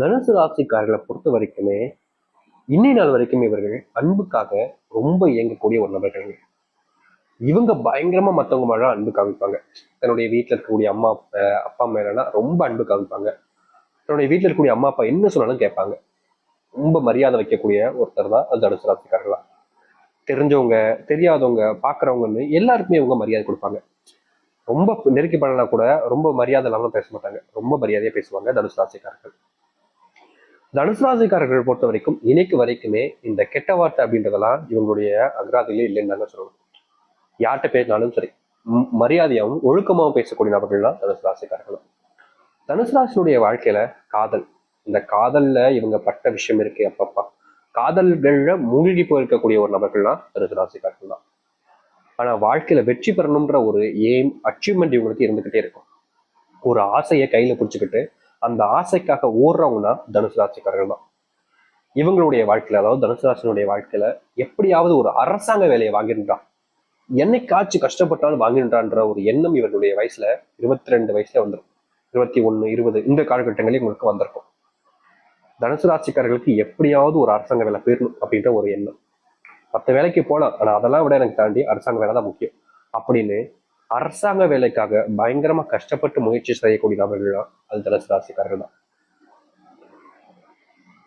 தனுசு ராசிக்காரர்களை பொறுத்த வரைக்குமே இன்னை நாள் வரைக்கும் இவர்கள் அன்புக்காக ரொம்ப இயங்கக்கூடிய ஒரு நபர்கள் இவங்க பயங்கரமா மற்றவங்க மேல அன்பு காமிப்பாங்க. தன்னுடைய வீட்டில் இருக்கக்கூடிய அம்மா அப்பா அப்பா மேலாம் ரொம்ப அன்பு காமிப்பாங்க. தன்னுடைய வீட்டில் இருக்கக்கூடிய அம்மா அப்பா என்ன சொன்னாலும் கேட்பாங்க. ரொம்ப மரியாதை வைக்கக்கூடிய ஒருத்தர் தான் அது தனுசு ராசிக்காரர்களா. தெரிஞ்சவங்க தெரியாதவங்க பார்க்குறவங்கன்னு எல்லாருக்குமே இவங்க மரியாதை கொடுப்பாங்க. ரொம்ப நெருக்கி பண்ணலாம் கூட ரொம்ப மரியாதை இல்லாமல் பேச மாட்டாங்க. ரொம்ப மரியாதையாக பேசுவாங்க தனுசு ராசிக்காரர்கள். தனுசு ராசிக்காரர்கள் பொறுத்த வரைக்கும் இன்னைக்கு வரைக்குமே இந்த கெட்ட வார்த்தை அப்படின்றதெல்லாம் இவங்களுடைய அகராதிலே இல்லைன்னு தாங்க சொல்லணும். யார்கிட்ட பேசினாலும் சரி மரியாதையாகவும் ஒழுக்கமாகவும் பேசக்கூடிய நபர்கள் தான் தனுசு ராசிக்காரர்களும் தனுசு ராசினுடைய வாழ்க்கையில காதல் இந்த காதல்ல இவங்க பட்ட விஷயம் இருக்கு அப்பப்பா. காதல்கள்ல மூழ்கி போயிருக்கக்கூடிய ஒரு நபர்கள்லாம் தனுசு ராசிக்காரர்கள் தான். ஆனா வாழ்க்கையில வெற்றி பெறணும்ன்ற ஒரு எய்ம் அச்சீவ்மெண்ட் இவங்களுக்கு இருந்துகிட்டே இருக்கும். ஒரு ஆசையை கையில பிடிச்சிக்கிட்டு அந்த ஆசைக்காக ஓடுறவங்கன்னா தனுசு ராசிக்காரர்கள் தான். இவங்களுடைய வாழ்க்கையில அதாவது தனுசு ராசினுடைய வாழ்க்கையில எப்படியாவது ஒரு அரசாங்க வேலையை வாங்கிருந்தான். என்னைக்காச்சும் கஷ்டப்பட்டாலும் வாங்கின்றான்ற ஒரு எண்ணம் இவர்களுடைய வயசுல இருபத்தி ரெண்டு வயசுல வந்துடும் இருபத்தி ஒன்று இருபது இந்த காலகட்டங்களில் உங்களுக்கு வந்திருக்கும். தனுசு ராசிக்காரர்களுக்கு எப்படியாவது ஒரு அரசாங்க வேலை போயிடணும் அப்படின்ற ஒரு எண்ணம். மற்ற வேலைக்கு போகலாம் ஆனா அதெல்லாம் விட எனக்கு தாண்டி அரசாங்க வேலை தான் முக்கியம். அப்படின்னு அரசாங்க வேலைக்காக பயங்கரமா கஷ்டப்பட்டு முயற்சி செய்யக்கூடிய நபர்கள் தான் அது தனுசு ராசிக்காரர்கள் தான்.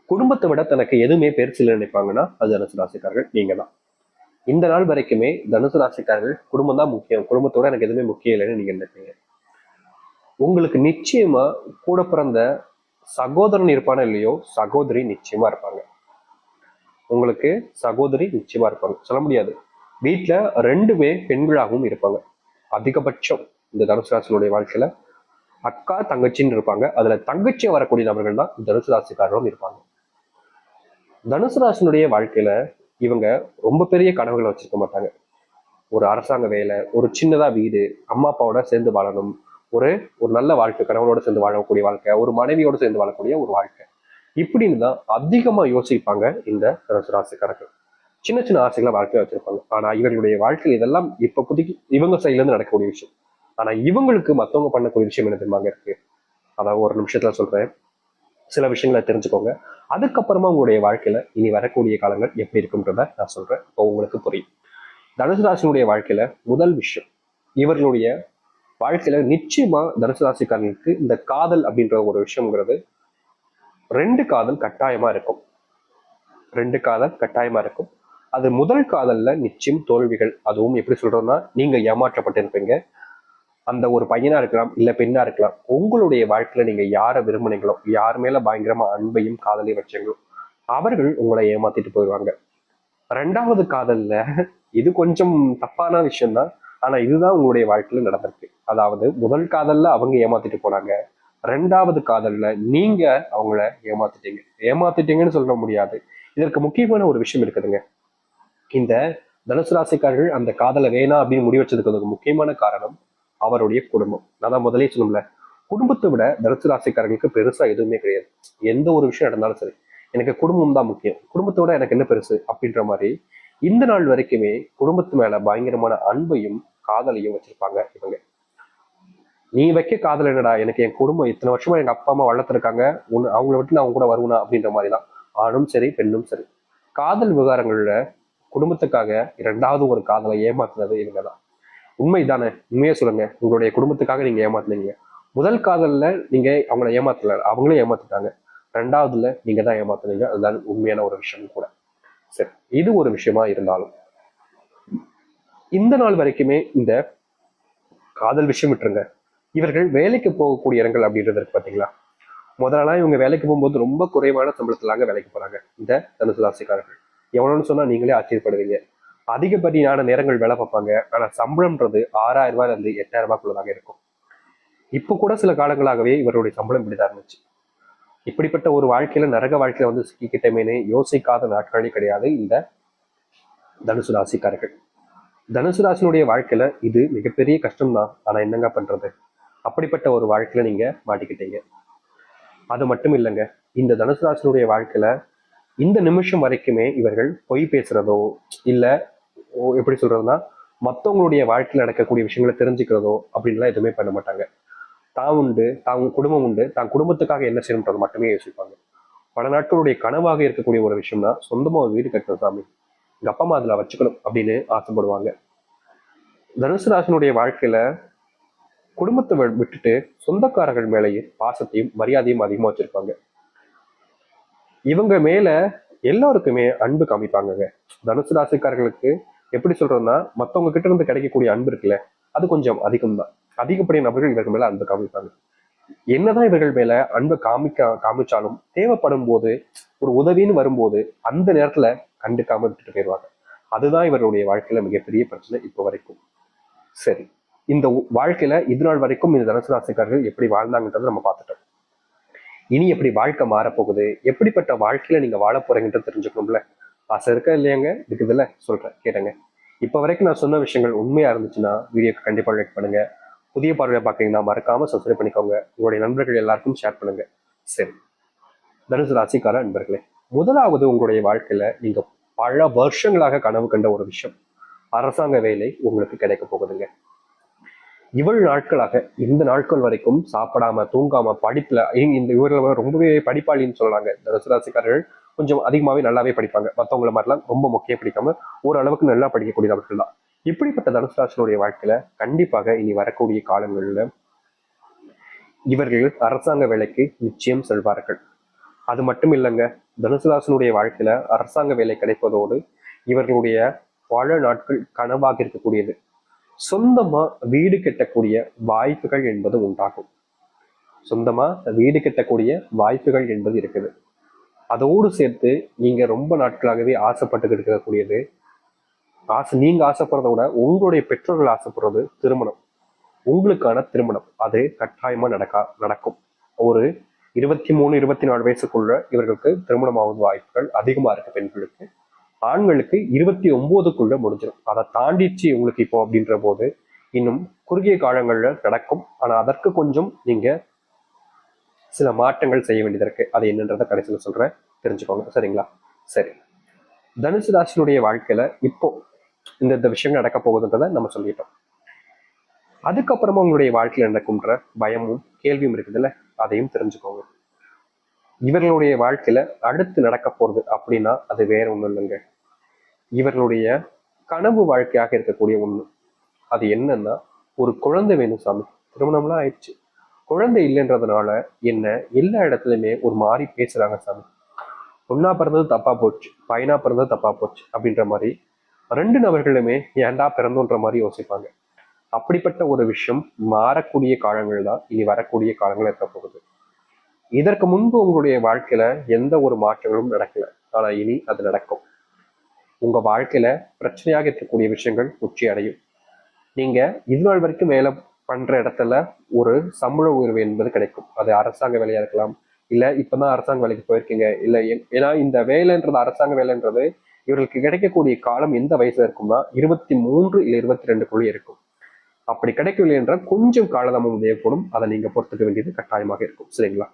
குடும்பத்தை விட தனக்கு எதுவுமே பெருசில் நினைப்பாங்கன்னா அது தனுசு ராசிக்காரர்கள் நீங்க தான். இந்த நாள் வரைக்குமே தனுசு ராசிக்காரர்கள் குடும்பம் தான் முக்கியம். குடும்பத்தோட எனக்கு எதுவுமே முக்கியம் இல்லைன்னு நீங்க நினைப்பீங்க. உங்களுக்கு நிச்சயமா கூட பிறந்த சகோதரன் இருப்பானோ இல்லையோ சகோதரி நிச்சயமா இருப்பாங்க. உங்களுக்கு சகோதரி நிச்சயமா இருப்பாங்க. சொல்ல முடியாது. வீட்டுல ரெண்டுமே பெண்களாகவும் இருப்பாங்க. அதிகபட்சம் இந்த தனுசு ராசினுடைய வாழ்க்கையில அக்கா தங்கச்சின்னு இருப்பாங்க. அதுல தங்கச்சி வரக்கூடிய நபர்கள் தான் தனுசு ராசிக்காரரும் இருப்பாங்க. தனுசு ராசினுடைய வாழ்க்கையில இவங்க ரொம்ப பெரிய கனவுகளை வச்சிருக்க மாட்டாங்க. ஒரு அரசாங்க வேலை ஒரு சின்னதா வீடு அம்மா அப்பாவோட சேர்ந்து வாழணும். ஒரு ஒரு நல்ல வாழ்க்கை கணவனோட சேர்ந்து வாழக்கூடிய வாழ்க்கை ஒரு மனைவியோட சேர்ந்து வாழக்கூடிய ஒரு வாழ்க்கை. இப்படின்னு தான் அதிகமா யோசிப்பாங்க இந்த தனுசு ராசிக்காரர்கள். சின்ன சின்ன ஆசைகளை வாழ்க்கையில வச்சிருப்பாங்க. ஆனா இவர்களுடைய வாழ்க்கையில் இதெல்லாம் இப்ப புதுக்கி இவங்க சைட்ல இருந்து நடக்கக்கூடிய விஷயம். ஆனா இவங்களுக்கு மத்தவங்க பண்ணக்கூடிய விஷயம் என்ன தெரியுமாங்க இருக்கு? அதாவது ஒரு நிமிஷத்துல சொல்றேன். சில விஷயங்களை தெரிஞ்சுக்கோங்க. அதுக்கப்புறமா உங்களுடைய வாழ்க்கையில இனி வரக்கூடிய காலங்கள் எப்படி இருக்குன்றத நான் சொல்றேன். இப்போ உங்களுக்கு புரியும். தனுசு ராசினுடைய வாழ்க்கையில முதல் விஷயம் இவர்களுடைய வாழ்க்கையில நிச்சயமா தனுசு ராசிக்காரர்களுக்கு இந்த காதல் அப்படின்ற ஒரு விஷயம்ங்கிறது ரெண்டு காதல் கட்டாயமா இருக்கும். ரெண்டு காதல் கட்டாயமா இருக்கும். அது முதல் காதல்ல நிச்சயம் தோல்விகள். அதுவும் எப்படி சொல்றோம்னா நீங்க ஏமாற்றப்பட்டிருப்பீங்க. அந்த ஒரு பையனா இருக்கலாம் இல்ல பெண்ணா இருக்கலாம். உங்களுடைய வாழ்க்கையில நீங்க யாரை விரும்புனீங்களோ யார் மேல பயங்கரமா அன்பையும் காதலையும் வச்சீங்களோ அவர்கள் உங்களை ஏமாத்திட்டு போயிடுவாங்க. ரெண்டாவது காதல்ல இது கொஞ்சம் தப்பான விஷயம்தான். ஆனா இதுதான் உங்களுடைய வாழ்க்கையில நடந்திருக்கு. அதாவது முதல் காதல்ல அவங்க ஏமாத்திட்டு போனாங்க. ரெண்டாவது காதல்ல நீங்க அவங்கள ஏமாத்திட்டீங்க. ஏமாத்திட்டீங்கன்னு சொல்ல முடியாது. இதற்கு முக்கியமான ஒரு விஷயம் இருக்குதுங்க. இந்த தனுசு ராசிக்காரர்கள் அந்த காதலை வேணாம் அப்படின்னு முடிவு வச்சதுக்கு அதுக்கு முக்கியமான காரணம் அவருடைய குடும்பம். நான் தான் முதலே சொன்னோம்ல குடும்பத்தை விட தனுசு ராசிக்காரர்களுக்கு பெருசா எதுவுமே கிடையாது. எந்த ஒரு விஷயம் நடந்தாலும் சரி எனக்கு குடும்பம் தான் முக்கியம். குடும்பத்தை விட எனக்கு என்ன பெருசு அப்படின்ற மாதிரி இந்த நாள் வரைக்குமே குடும்பத்து மேல பயங்கரமான அன்பையும் காதலையும் வச்சிருப்பாங்க இவங்க. நீ வைக்க காதல் என்னடா? எனக்கு என் குடும்பம் இத்தனை வருஷமா எங்க அப்பா அம்மா வளர்த்துருக்காங்க உன் அவங்கள விட்டு நான் அவங்க கூட வருவனா அப்படின்ற மாதிரி தான் ஆணும் சரி பெண்ணும் சரி. காதல் விவகாரங்கள்ல குடும்பத்துக்காக இரண்டாவது ஒரு காதலை ஏமாத்துனது இவங்க தான் உண்மைதானே? உண்மையை சொல்லுங்க. உங்களுடைய குடும்பத்துக்காக நீங்க ஏமாத்துனீங்க. முதல் காதல்ல நீங்க அவங்கள ஏமாத்தல அவங்களே ஏமாத்திட்டாங்க. ரெண்டாவதுல நீங்க தான் ஏமாத்துனீங்க. அதுதான் உண்மையான ஒரு விஷயம் கூட. சரி இது ஒரு விஷயமா இருந்தாலும் இந்த நாள் வரைக்குமே இந்த காதல் விஷயம் விட்டுருங்க. இவர்கள் வேலைக்கு போகக்கூடிய இடங்கள் அப்படின்றது இருக்கு பாத்தீங்களா? முதலெல்லாம் இவங்க வேலைக்கு போகும்போது ரொம்ப குறைவான சம்பளத்துலாங்க வேலைக்கு போறாங்க. இந்த தனுசு ராசிக்காரர்கள். எவ்வளோன்னு சொன்னால் நீங்களே ஆச்சரியப்படுவீங்க. அதிகப்படியான நேரங்கள் வேலை பார்ப்பாங்க. ஆனால் சம்பளம்ன்றது ஆறாயிரம் ரூபாயில எட்டாயிரம் ரூபாய்க்குள்ளதாக இருக்கும். இப்போ கூட சில காலங்களாகவே இவருடைய சம்பளம் இப்படிதான் இருந்துச்சு. இப்படிப்பட்ட ஒரு வாழ்க்கையில நரக வாழ்க்கையில வந்து சிக்கிக்கிட்டமேனே யோசிக்காத நாட்களே கிடையாது இந்த தனுசு ராசிக்காரர்கள். தனுசு ராசினுடைய வாழ்க்கையில இது மிகப்பெரிய கஷ்டம்தான். ஆனா என்னங்க பண்றது? அப்படிப்பட்ட ஒரு வாழ்க்கையில நீங்க மாட்டிக்கிட்டீங்க. அது மட்டும் இல்லைங்க. இந்த தனுசு ராசினுடைய வாழ்க்கையில இந்த நிமிஷம் வரைக்குமே இவர்கள் பொய் பேசுறதோ இல்ல ஓ, எப்படி சொல்றதுன்னா மத்தவங்களுடைய வாழ்க்கையில் நடக்கக்கூடிய விஷயங்களை தெரிஞ்சுக்கிறதோ அப்படின்லாம் எதுவுமே பண்ண மாட்டாங்க. தான் உண்டு தான் குடும்பம் உண்டு தான் குடும்பத்துக்காக என்ன செய்யணுன்றதை மட்டுமே யோசிப்பாங்க. பல நாட்களுடைய கனவாக இருக்கக்கூடிய ஒரு விஷயம்னா சொந்தமாக ஒரு வீடு கட்டணும் சாமி எங்க அப்பா அம்மா அதுல வச்சுக்கணும் அப்படின்னு ஆசைப்படுவாங்க. தனுசு ராசனுடைய வாழ்க்கையில குடும்பத்தை வி- விட்டுட்டு சொந்தக்காரர்கள் மேலேயே பாசத்தையும் மரியாதையும் அதிகமா வச்சிருப்பாங்க. இவங்க மேல எல்லாருக்குமே அன்பு காமிப்பாங்கங்க. தனுசு ராசிக்காரர்களுக்கு எப்படி சொல்றதுன்னா மத்தவங்க கிட்ட இருந்து கிடைக்கக்கூடிய அன்பு இருக்குல்ல அது கொஞ்சம் அதிகம் தான் அதிகப்படிய நபர்கள் இவர்கள் மேல அன்பு காமிப்பாங்க. என்னதான் இவர்கள் மேல அன்பு காமிக்க காமிச்சாலும் தேவைப்படும் போது ஒரு உதவின்னு வரும்போது அந்த நேரத்துல கண்டுக்காம விட்டுட்டு போயிடுவாங்க. அதுதான் இவருடைய வாழ்க்கையில மிகப்பெரிய பிரச்சனை இப்போ வரைக்கும். சரி இந்த வாழ்க்கையில இது நாள் வரைக்கும் இந்த தனுசு ராசிக்காரர்கள் எப்படி வாழ்ந்தாங்கன்றதை நம்ம பார்த்துட்டோம். இனி எப்படி வாழ்க்கை மாறப்போகுது? எப்படிப்பட்ட வாழ்க்கையில நீங்க வாழ போறீங்கன்றது தெரிஞ்சுக்கணும்ல? ஆசை இருக்கா இல்லையாங்க? இருக்குதுல்ல? சொல்றேன் கேட்டங்க. இப்போ வரைக்கும் நான் சொன்ன விஷயங்கள் உண்மையா இருந்துச்சுன்னா வீடியோக்கு கண்டிப்பா லைக் பண்ணுங்க. புதிய பார்வையை பார்க்குறீங்கன்னா மறக்காம சப்ஸ்கிரைப் பண்ணிக்கோங்க. உங்களுடைய நண்பர்கள் எல்லாருக்கும் ஷேர் பண்ணுங்க. சரி. தனுசு ராசிக்கார நண்பர்களே முதலாவது உங்களுடைய வாழ்க்கையில நீங்க பல வருஷங்களாக கனவு கண்ட ஒரு விஷயம் அரசாங்க வேலை உங்களுக்கு கிடைக்க போகுதுங்க. இவ்வளவு நாட்களாக இந்த நாட்கள் வரைக்கும் சாப்பிடாம தூங்காம படிப்புல இந்த இவர்கள் ரொம்பவே படிப்பாளின்னு சொல்லலாங்க இந்த ராசிக்காரர்கள் கொஞ்சம் அதிகமாவே நல்லாவே படிப்பாங்க. மற்றவங்கள மாதிரிலாம் ரொம்ப முக்கிய படிக்காம ஓரளவுக்கு நல்லா படிக்கக்கூடிய நபர்கள் தான். இப்படிப்பட்ட தனுசு ராசினுடைய வாழ்க்கையில கண்டிப்பாக இனி வரக்கூடிய காலங்களில் இவர்கள் அரசாங்க வேலைக்கு நிச்சயம் செல்வார்கள். அது மட்டும் இல்லைங்க தனுசுராசனுடைய வாழ்க்கையில அரசாங்க வேலை கிடைப்பதோடு இவர்களுடைய பல நாட்கள் கனவாக இருக்கக்கூடியது. சொந்தமா வீடு கட்டக்கூடிய வாய்ப்புகள் என்பது உண்டாகும். சொந்தமா வீடு கட்டக்கூடிய வாய்ப்புகள் என்பது இருக்குது. அதோடு சேர்த்து நீங்க ரொம்ப நாட்களாகவே ஆசைப்பட்டு இருக்கக்கூடியது. ஆசை நீங்க ஆசைப்படுறத விட உங்களுடைய பெற்றோர்கள் ஆசைப்படுறது திருமணம். உங்களுக்கான திருமணம். அது கட்டாயமா நடக்கா நடக்கும். ஒரு இருபத்தி மூணு இருபத்தி நாலு வயசுக்குள்ள இவர்களுக்கு திருமணம் ஆகும் வாய்ப்புகள் அதிகமா இருக்கு பெண்களுக்கு. ஆண்களுக்கு இருபத்தி ஒன்பதுக்குள்ள முடிஞ்சிடும் அதை தாண்டிச்சு உங்களுக்கு இப்போ அப்படின்ற போது இன்னும் குறுகிய காலங்களில் நடக்கும். ஆனால் அதற்கு கொஞ்சம் நீங்கள் சில மாற்றங்கள் செய்ய வேண்டியது இருக்கு. அது என்னன்றதை கடைசியில் சொல்றேன். தெரிஞ்சுக்கோங்க. சரிங்களா? சரி. தனுசு ராசினுடைய வாழ்க்கையில இப்போ இந்த இந்த விஷயங்கள் நடக்க போகுதுன்றதை நம்ம சொல்லிட்டோம். அதுக்கப்புறமா உங்களுடைய வாழ்க்கையில் நடக்கும்ன்ற பயமும் கேள்வியும் இருக்குதுல்ல? அதையும் தெரிஞ்சுக்கோங்க. இவர்களுடைய வாழ்க்கையில அடுத்து நடக்க போறது அப்படின்னா அது வேற ஒண்ணும் இல்லைங்க. இவர்களுடைய கனவு வாழ்க்கையாக இருக்கக்கூடிய ஒண்ணு. அது என்னன்னா ஒரு குழந்தை வேணும் சாமி. திருமணம்லாம் ஆயிடுச்சு. குழந்தை இல்லைன்றதுனால என்ன எல்லா இடத்துலயுமே ஒரு மாதிரி பேசுறாங்க சாமி. பொண்ணா பிறந்தது தப்பா போச்சு பையனா பிறந்தது தப்பா போச்சு அப்படின்ற மாதிரி ரெண்டு நபர்களுமே ஏன்டா பிறந்தோன்ற மாதிரி யோசிப்பாங்க. அப்படிப்பட்ட ஒரு விஷயம் மாறக்கூடிய காலங்கள் தான் இனி வரக்கூடிய காலங்கள் இருக்க போகுது. இதற்கு முன்பு உங்களுடைய வாழ்க்கையில எந்த ஒரு மாற்றங்களும் நடக்கல. ஆனா இனி அது நடக்கும். உங்க வாழ்க்கையில பிரச்சனையாக இருக்கக்கூடிய விஷயங்கள் உச்சி அடையும். நீங்க இதுநாள் வரைக்கும் வேலை பண்ற இடத்துல ஒரு சம்பள உயர்வு என்பது கிடைக்கும். அது அரசாங்க வேலையா இருக்கலாம் இல்ல இப்பதான் அரசாங்க வேலைக்கு போயிருக்கீங்க இல்ல ஏன்னா இந்த வேலைன்றது அரசாங்க வேலைன்றது இவர்களுக்கு கிடைக்கக்கூடிய காலம் எந்த வயசுல இருக்கும்னா இருபத்தி மூன்று இல்ல இருபத்தி ரெண்டுக்குள்ளே இருக்கும். அப்படி கிடைக்கவில்லை என்றால் கொஞ்சம் காலதாமம் தேவைப்படும் அதை நீங்க பொறுத்துக்க வேண்டியது கட்டாயமாக இருக்கும். சரிங்களா?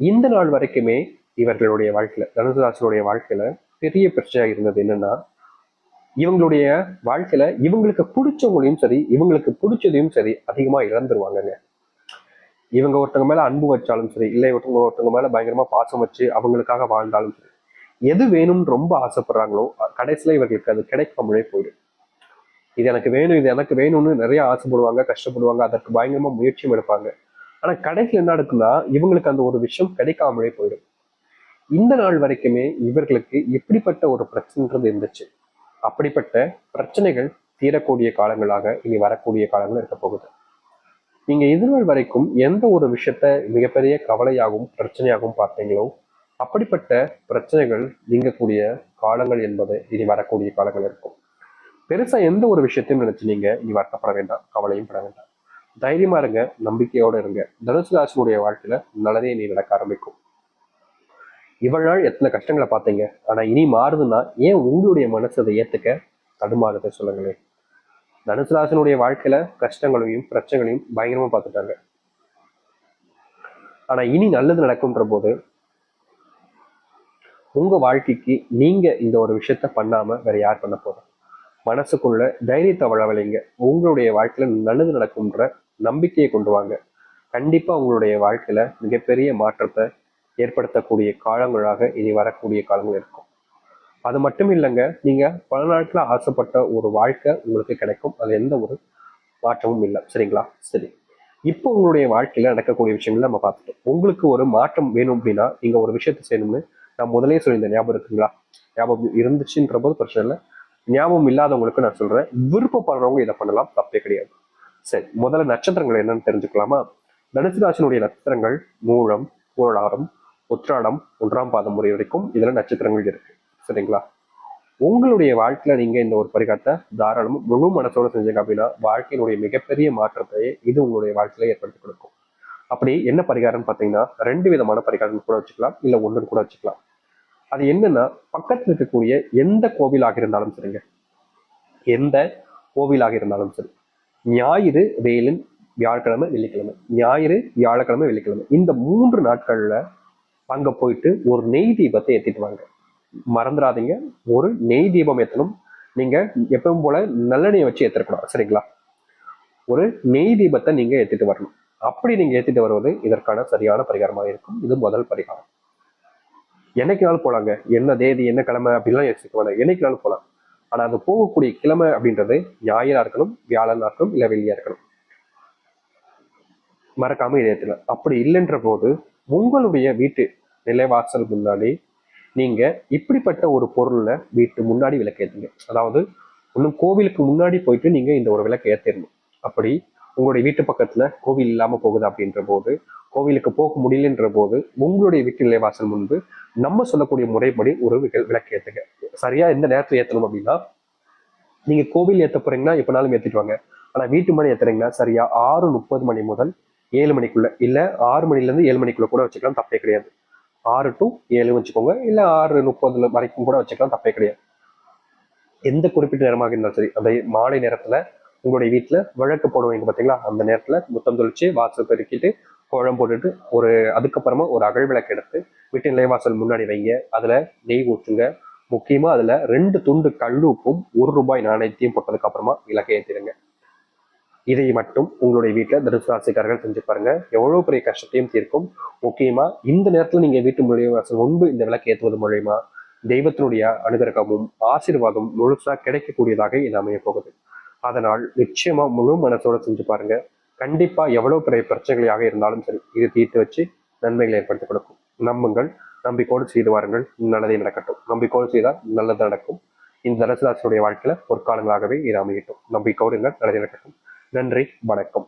இந்த நாள் வரைக்குமே இவர்களுடைய வாழ்க்கையில தனுசு ராசியுடைய வாழ்க்கையில பெரிய பிரச்சனையாக இருந்தது என்னன்னா இவங்களுடைய வாழ்க்கையில இவங்களுக்கு பிடிச்சவங்களையும் சரி இவங்களுக்கு பிடிச்சதையும் சரி அதிகமா இழந்துருவாங்கங்க. இவங்க ஒருத்தவங்க மேல அன்பு வச்சாலும் சரி இல்லை ஒருத்தவங்க ஒருத்தவங்க மேல பயங்கரமா பாசம் வச்சு அவங்களுக்காக வாழ்ந்தாலும் சரி எது வேணும்னு ரொம்ப ஆசைப்படுறாங்களோ கடைசியில இவர்களுக்கு அது கிடைக்காமலே போயிடும். இது எனக்கு வேணும் இது எனக்கு வேணும்னு நிறைய ஆசைப்படுவாங்க கஷ்டப்படுவாங்க அதற்கு பயங்கரமா முயற்சியும் எடுப்பாங்க. ஆனா கடைசியில் என்ன நடக்குன்னா இவங்களுக்கு அந்த ஒரு விஷயம் கிடைக்காமலே போயிடும். இந்த நாள் வரைக்குமே இவர்களுக்கு எப்படிப்பட்ட ஒரு பிரச்சனைன்றது இருந்துச்சு. அப்படிப்பட்ட பிரச்சனைகள் தீரக்கூடிய காலங்களாக இனி வரக்கூடிய காலங்கள் இருக்க போகுது. நீங்க இதுநாள் வரைக்கும் எந்த ஒரு விஷயத்த மிகப்பெரிய கவலையாகவும் பிரச்சனையாகவும் பார்த்தீங்களோ அப்படிப்பட்ட பிரச்சனைகள் நீங்கக்கூடிய காலங்கள் என்பது இனி வரக்கூடிய காலங்கள் இருக்கும். பெருசா எந்த ஒரு விஷயத்தையும் நினைச்சு நீங்க இனி வருத்தப்பட வேண்டாம் கவலையும் பட வேண்டாம். தைரியமா இருங்க நம்பிக்கையோட இருங்க. தனுசு ராசினுடைய வாழ்க்கையில நல்லதே நீ நடக்க ஆரம்பிக்கும். இவ்வளவு நாள் எத்தனை கஷ்டங்களை பார்த்தீங்க? ஆனா இனி மாறுதுன்னா ஏன் உங்களுடைய மனசு அதை ஏத்துக்க? தடுமாறுதை சொல்லுங்களேன் தனுசு ராசினுடைய வாழ்க்கையில கஷ்டங்களையும் பிரச்சனைகளையும் பயங்கரமா பார்த்துட்டாங்க. ஆனா இனி நல்லது நடக்கும்ன்ற போது உங்க வாழ்க்கைக்கு நீங்க இந்த ஒரு விஷயத்த பண்ணாம வேற யார் பண்ண போறா? மனசுக்குள்ள தைரியத்தை வளவலைங்க உங்களுடைய வாழ்க்கையில நல்லது நடக்கும்ன்ற நம்பிக்கையை கொண்டு வாங்க. கண்டிப்பா உங்களுடைய வாழ்க்கையில மிகப்பெரிய மாற்றத்தை ஏற்படுத்தக்கூடிய காலங்களாக இனி வரக்கூடிய காலங்கள் இருக்கும். அது மட்டும் இல்லைங்க நீங்க பல நாட்கள ஆசைப்பட்ட ஒரு வாழ்க்கை உங்களுக்கு கிடைக்கும். அது எந்த ஒரு மாற்றமும் இல்லை. சரிங்களா? சரி. இப்போ உங்களுடைய வாழ்க்கையில நடக்கக்கூடிய விஷயங்கள் நம்ம பார்த்துட்டோம். உங்களுக்கு ஒரு மாற்றம் வேணும் அப்படின்னா நீங்க ஒரு விஷயத்தை செய்யணும்னு நான் முதலே சொல்லியிருந்தேன். ஞாபகம் இருக்குங்களா? ஞாபகம் இருந்துச்சுன்ற போது பிரச்சனை இல்லை. ஞாபகம் இல்லாதவங்களுக்கு நான் சொல்றேன். விருப்பப்படுறவங்க இதை பண்ணலாம். தப்பே கிடையாது. சரி முதல்ல நட்சத்திரங்கள் என்னன்னு தெரிஞ்சுக்கலாமா? தனுசு ராசினுடைய நட்சத்திரங்கள் மூலம் பூரடாரம் உத்ராடம் ஒன்றாம் பாதம் முறை வரைக்கும் இதுல நட்சத்திரங்கள் இருக்கு. சரிங்களா? உங்களுடைய வாழ்க்கையில நீங்க இந்த ஒரு பரிகாரத்தை தாராளமும் முழு மனசோட செஞ்சீங்க அப்படின்னா வாழ்க்கையினுடைய மிகப்பெரிய மாற்றத்தையே இது உங்களுடைய வாழ்க்கையில ஏற்படுத்தி கொடுக்கும். அப்படி என்ன பரிகாரம்னு பார்த்தீங்கன்னா ரெண்டு விதமான பரிகாரம் கூட வச்சுக்கலாம். இல்லை ஒன்றுன்னு கூட வச்சுக்கலாம். அது என்னன்னா பக்கத்தில் இருக்கக்கூடிய எந்த கோவிலாக இருந்தாலும் சரிங்க. எந்த கோவிலாக இருந்தாலும் சரி. ஞாயிறு வெயிலின் வியாழக்கிழமை வெள்ளிக்கிழமை. ஞாயிறு வியாழக்கிழமை வெள்ளிக்கிழமை. இந்த மூன்று நாட்கள்ல அங்க போயிட்டு ஒரு நெய் தீபத்தை ஏத்திட்டு வாங்க. மறந்துடாதீங்க. ஒரு நெய் தீபம் ஏற்றணும் நீங்க எப்பவும் போல நல்லெண்ணெயை வச்சு ஏற்றக்கூடாது சரிங்களா? ஒரு நெய் தீபத்தை நீங்க ஏத்திட்டு வரணும். அப்படி நீங்க ஏத்திட்டு வருவது இதற்கான சரியான பரிகாரமாக இருக்கும். இது முதல் பரிகாரம். என்னைக்குனாலும் போலாங்க. என்ன தேதி என்ன கிழமை அப்படின்லாம் யோசிக்க வேணாம். என்னைக்குனாலும் போகலாம் ஆனால் அது போகக்கூடிய கிழமை அப்படின்றது ஞாயிறாக இருக்கணும் வியாழனாக இருக்கணும் இல்லை வெள்ளியாக இருக்கணும். மறக்காம இதயத்தில் அப்படி இல்லைன்ற போது உங்களுடைய வீட்டு நிலைவாசல் முன்னாடி நீங்க இப்படிப்பட்ட ஒரு பொருள்ல வீட்டு முன்னாடி விளக்கு ஏற்றுங்க அதாவது இன்னும் கோவிலுக்கு முன்னாடி போயிட்டு நீங்க இந்த ஒரு விளக்கு ஏற்றிடணும் அப்படி உங்களுடைய வீட்டு பக்கத்துல கோவில் இல்லாம போகுது அப்படின்ற போது கோவிலுக்கு போக முடியலன்ற போது உங்களுடைய வீட்டு நிலைவாசல் முன்பு நம்ம சொல்லக்கூடிய முறைப்படி ஒரு விளக்கு ஏத்துங்க. சரியா எந்த நேரத்துல ஏத்தணும் அப்படின்னா நீங்க கோவில் ஏத்த போறீங்கன்னா எப்பனாலும் ஏத்திட்டு வாங்க. ஆனா வீட்டு மணி ஏத்துறீங்கன்னா சரியா ஆறு முப்பது மணி முதல் ஏழு மணிக்குள்ள இல்ல ஆறு மணில இருந்து ஏழு மணிக்குள்ள கூட வச்சுக்கலாம் தப்பே கிடையாது. ஆறு டு ஏழு வச்சுக்கோங்க இல்ல ஆறு முப்பதுல வரைக்கும் கூட வச்சுக்கலாம் தப்பே கிடையாது. எந்த குறிப்பிட்ட நேரமாக இருந்தாலும் சரி அந்த மாலை நேரத்துல உங்களுடைய வீட்டுல வழக்கு போடுவீங்க பார்த்தீங்களா அந்த நேரத்துல முத்தம் தொழிச்சு வாசல் பெருக்கிட்டு குழம்பு போட்டுட்டு ஒரு அதுக்கப்புறமா ஒரு அகழ் விளக்கு எடுத்து வீட்டு நிலைவாசல் முன்னாடி வைங்க. அதுல நெய் ஊற்றுங்க முக்கியமா அதுல ரெண்டு துண்டு கல்லுப்பும் ஒரு ரூபாய் நாணயத்தையும் போட்டதுக்கு அப்புறமா விளக்கை ஏத்திடுங்க. இதை மட்டும் உங்களுடைய வீட்டுல தனுசுராசிக்காரர்கள் செஞ்சு பாருங்க. எவ்வளவு பெரிய கஷ்டத்தையும் தீர்க்கும். முக்கியமா இந்த நேரத்துல நீங்க வீட்டு நிலைவாசல் முன்பு இந்த விளக்கு ஏற்றுவது மூலயமா தெய்வத்தினுடைய அனுகிரகமும் ஆசீர்வாதம் முழுசா கிடைக்கக்கூடியதாக இது அமைய போகுது. அதனால் நிச்சயமா முழு மனசோட செஞ்சு பாருங்க. கண்டிப்பா எவ்வளவு பெரிய பிரச்சனைகளாக இருந்தாலும் சரி இது தீர்த்து வச்சு நன்மைகளை ஏற்படுத்தி கொடுக்கும். நம்புங்கள் நம்பிக்கோடு செய்து வாருங்கள் நல்லதே நடக்கட்டும். நம்பிக்கோடு செய்தால் நல்லது நடக்கும். இந்த தனசுதாசனுடைய வாழ்க்கையில் வாழ்க்கையில பொற்காலங்களாகவே இது அமையட்டும். நம்பிக்கோடு இருங்கள் நல்லதே நடக்கட்டும். நன்றி வணக்கம்.